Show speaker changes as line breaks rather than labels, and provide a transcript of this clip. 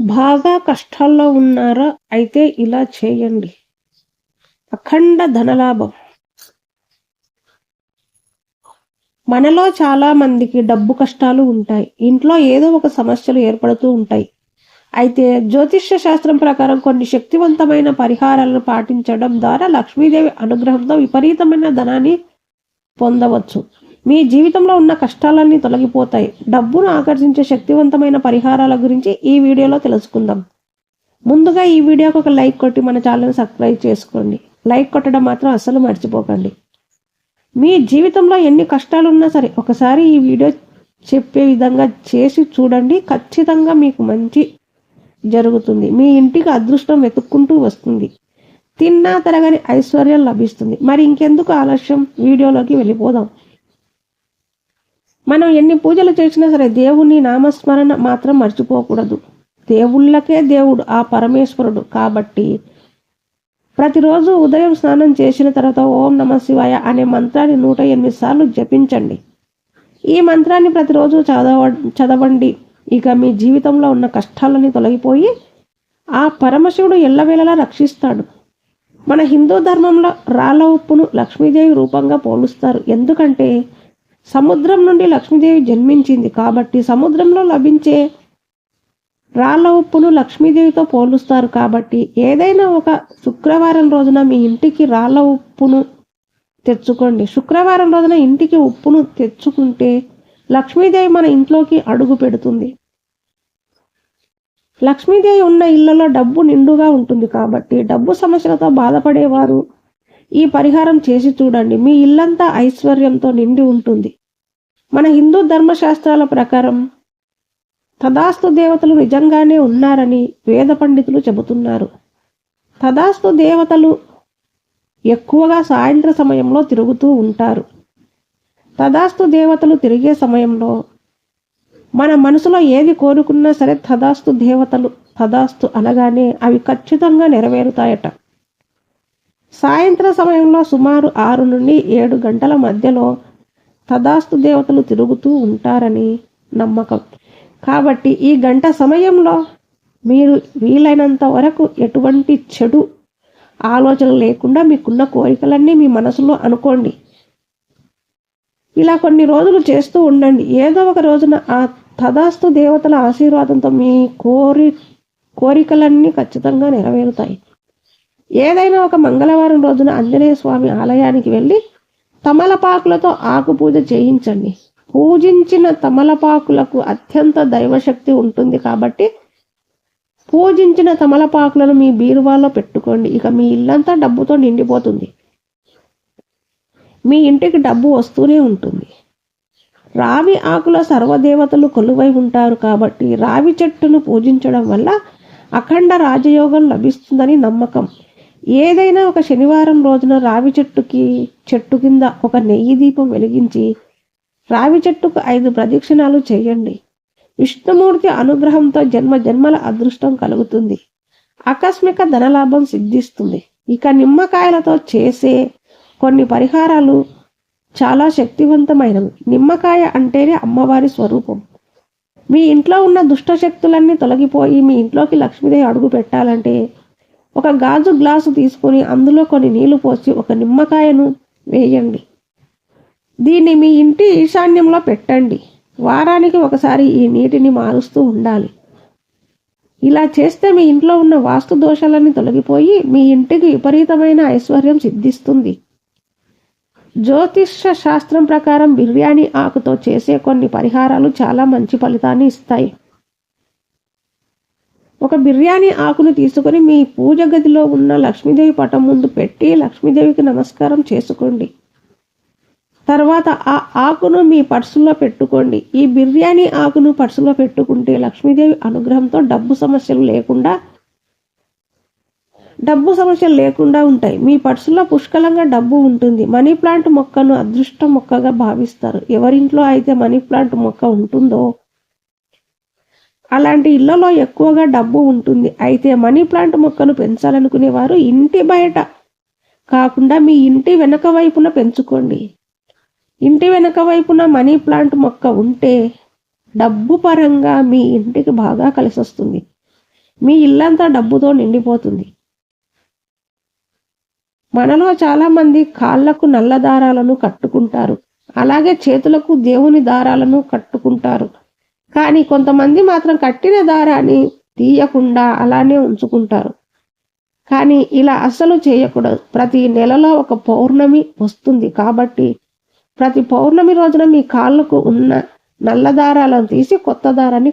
బాగా కష్టాల్లో ఉన్నారా? అయితే ఇలా చేయండి. అఖండ ధనలాభం. మనలో చాలా మందికి డబ్బు కష్టాలు ఉంటాయి. ఇంట్లో ఏదో ఒక సమస్యలు ఏర్పడుతూ ఉంటాయి. అయితే జ్యోతిష్య శాస్త్రం ప్రకారం కొన్ని శక్తివంతమైన పరిహారాలను పాటించడం ద్వారా లక్ష్మీదేవి అనుగ్రహంతో విపరీతమైన ధనాన్ని పొందవచ్చు. మీ జీవితంలో ఉన్న కష్టాలన్నీ తొలగిపోతాయి. డబ్బును ఆకర్షించే శక్తివంతమైన పరిహారాల గురించి ఈ వీడియోలో తెలుసుకుందాం. ముందుగా ఈ వీడియోకి ఒక లైక్ కొట్టి మన ఛానల్ని సబ్స్క్రైబ్ చేసుకోండి. లైక్ కొట్టడం మాత్రం అస్సలు మర్చిపోకండి. మీ జీవితంలో ఎన్ని కష్టాలు ఉన్నా సరే ఒకసారి ఈ వీడియో చెప్పే విధంగా చేసి చూడండి. ఖచ్చితంగా మీకు మంచి జరుగుతుంది. మీ ఇంటికి అదృష్టం వెతుక్కుంటూ వస్తుంది. తిన్నా తరగని ఐశ్వర్యం లభిస్తుంది. మరి ఇంకెందుకు ఆలస్యం? వీడియోలోకి వెళ్ళిపోదాం. మనం ఎన్ని పూజలు చేసినా సరే దేవుని నామస్మరణ మాత్రం మర్చిపోకూడదు. దేవుళ్ళకే దేవుడు ఆ పరమేశ్వరుడు. కాబట్టి ప్రతిరోజు ఉదయం స్నానం చేసిన తర్వాత ఓం నమ శివాయ అనే మంత్రాన్ని నూట ఎనిమిది సార్లు జపించండి. ఈ మంత్రాన్ని ప్రతిరోజు చదవ చదవండి. ఇక మీ జీవితంలో ఉన్న కష్టాలని తొలగిపోయి ఆ పరమశివుడు ఎల్లవేళలా రక్షిస్తాడు. మన హిందూ ధర్మంలో రాళ్ళ ఉప్పును లక్ష్మీదేవి రూపంగా పోలుస్తారు. ఎందుకంటే సముద్రం నుండి లక్ష్మీదేవి జన్మించింది. కాబట్టి సముద్రంలో లభించే రాళ్ళ ఉప్పును లక్ష్మీదేవితో పోలుస్తారు. కాబట్టి ఏదైనా ఒక శుక్రవారం రోజున మీ ఇంటికి రాళ్ళ ఉప్పును తెచ్చుకోండి. శుక్రవారం రోజున ఇంటికి ఉప్పును తెచ్చుకుంటే లక్ష్మీదేవి మన ఇంట్లోకి అడుగు పెడుతుంది. లక్ష్మీదేవి ఉన్న ఇళ్ళలో డబ్బు నిండుగా ఉంటుంది. కాబట్టి డబ్బు సమస్యలతో బాధపడేవారు ఈ పరిహారం చేసి చూడండి. మీ ఇల్లంతా ఐశ్వర్యంతో నిండి ఉంటుంది. మన హిందూ ధర్మశాస్త్రాల ప్రకారం తదాస్తు దేవతలు నిజంగానే ఉన్నారని వేద పండితులు చెబుతున్నారు. తదాస్తు దేవతలు ఎక్కువగా సాయంత్ర సమయంలో తిరుగుతూ ఉంటారు. తదాస్తు దేవతలు తిరిగే సమయంలో మన మనసులో ఏది కోరుకున్నా సరే తదాస్తు దేవతలు తదాస్తు అనగానే అవి ఖచ్చితంగా నెరవేరుతాయట. సాయంత్ర సమయంలో సుమారు ఆరు నుండి ఏడు గంటల మధ్యలో తదాస్తు దేవతలు తిరుగుతూ ఉంటారని నమ్మకం. కాబట్టి ఈ గంట సమయంలో మీరు వీలైనంత వరకు ఎటువంటి చెడు ఆలోచన లేకుండా మీకున్న కోరికలన్నీ మీ మనసులో అనుకోండి. ఇలా కొన్ని రోజులు చేస్తూ ఉండండి. ఏదో ఒక రోజున ఆ తదాస్తు దేవతల ఆశీర్వాదంతో మీ కోరి కోరికలన్నీ ఖచ్చితంగా నెరవేరుతాయి. ఏదైనా ఒక మంగళవారం రోజున ఆంజనేయ స్వామి ఆలయానికి వెళ్ళి తమలపాకులతో ఆకు పూజ చేయించండి. పూజించిన తమలపాకులకు అత్యంత దైవశక్తి ఉంటుంది కాబట్టి పూజించిన తమలపాకులను మీ బీరువాలో పెట్టుకోండి. ఇక మీ ఇల్లంతా డబ్బుతో నిండిపోతుంది. మీ ఇంటికి డబ్బు వస్తూనే ఉంటుంది. రావి ఆకుల సర్వదేవతలు కొలువై ఉంటారు కాబట్టి రావి చెట్టును పూజించడం వల్ల అఖండ రాజయోగం లభిస్తుందని నమ్మకం. ఏదైనా ఒక శనివారం రోజున రావి చెట్టుకి చెట్టు కింద ఒక నెయ్యి దీపం వెలిగించి రావి చెట్టుకు ఐదు ప్రదక్షిణాలు చేయండి. విష్ణుమూర్తి అనుగ్రహంతో జన్మ జన్మల అదృష్టం కలుగుతుంది. ఆకస్మిక ధనలాభం సిద్ధిస్తుంది. ఇక నిమ్మకాయలతో చేసే కొన్ని పరిహారాలు చాలా శక్తివంతమైనవి. నిమ్మకాయ అంటేనే అమ్మవారి స్వరూపం. మీ ఇంట్లో ఉన్న దుష్ట శక్తులన్నీ తొలగిపోయి మీ ఇంట్లోకి లక్ష్మీదేవి అడుగు పెట్టాలంటే ఒక గాజు గ్లాసు తీసుకొని అందులో కొన్ని నీళ్ళు పోసి ఒక నిమ్మకాయను వేయండి. దీన్ని మీ ఇంటి ఈశాన్యంలో పెట్టండి. వారానికి ఒకసారి ఈ నీటిని మారుస్తూ ఉండాలి. ఇలా చేస్తే మీ ఇంట్లో ఉన్న వాస్తు దోషాలన్నీ తొలగిపోయి మీ ఇంటికి విపరీతమైన ఐశ్వర్యం సిద్ధిస్తుంది. జ్యోతిష శాస్త్రం ప్రకారం బిర్యానీ ఆకుతో చేసే కొన్ని పరిహారాలు చాలా మంచి ఫలితాన్ని ఇస్తాయి. ఒక బిర్యానీ ఆకును తీసుకొని మీ పూజ గదిలో ఉన్న లక్ష్మీదేవి పటం ముందు పెట్టి లక్ష్మీదేవికి నమస్కారం చేసుకోండి. తర్వాత ఆ ఆకును మీ పర్సులో పెట్టుకోండి. ఈ బిర్యానీ ఆకును పర్సులో పెట్టుకుంటే లక్ష్మీదేవి అనుగ్రహంతో డబ్బు సమస్యలు లేకుండా డబ్బు సమస్యలు లేకుండా ఉంటాయి. మీ పర్సులో పుష్కలంగా డబ్బు ఉంటుంది. మనీ ప్లాంట్ మొక్కను అదృష్ట మొక్కగా భావిస్తారు. ఎవరింట్లో అయితే మనీ ప్లాంట్ మొక్క ఉంటుందో అలాంటి ఇళ్ళలో ఎక్కువగా డబ్బు ఉంటుంది. అయితే మనీ ప్లాంట్ మొక్కను పెంచాలనుకునేవారు ఇంటి బయట. కాకుండా మీ ఇంటి వెనక వైపున పెంచుకోండి. ఇంటి వెనక వైపున మనీ ప్లాంట్ మొక్క ఉంటే డబ్బు పరంగా మీ ఇంటికి బాగా కలిసి వస్తుంది మీ ఇల్లంతా డబ్బుతో నిండిపోతుంది. మనలో చాలామంది కాళ్ళకు నల్ల దారాలను కట్టుకుంటారు. అలాగే చేతులకు దేవుని దారాలను కట్టుకుంటారు. కానీ కొంతమంది మాత్రం కట్టిన దారాన్ని తీయకుండా అలానే ఉంచుకుంటారు. కానీ ఇలా అస్సలు చేయకూడదు. ప్రతి నెలలో ఒక పౌర్ణమి వస్తుంది కాబట్టి ప్రతి పౌర్ణమి రోజున మీ కాళ్ళకు ఉన్న నల్ల దారాలను తీసి కొత్త దారాన్ని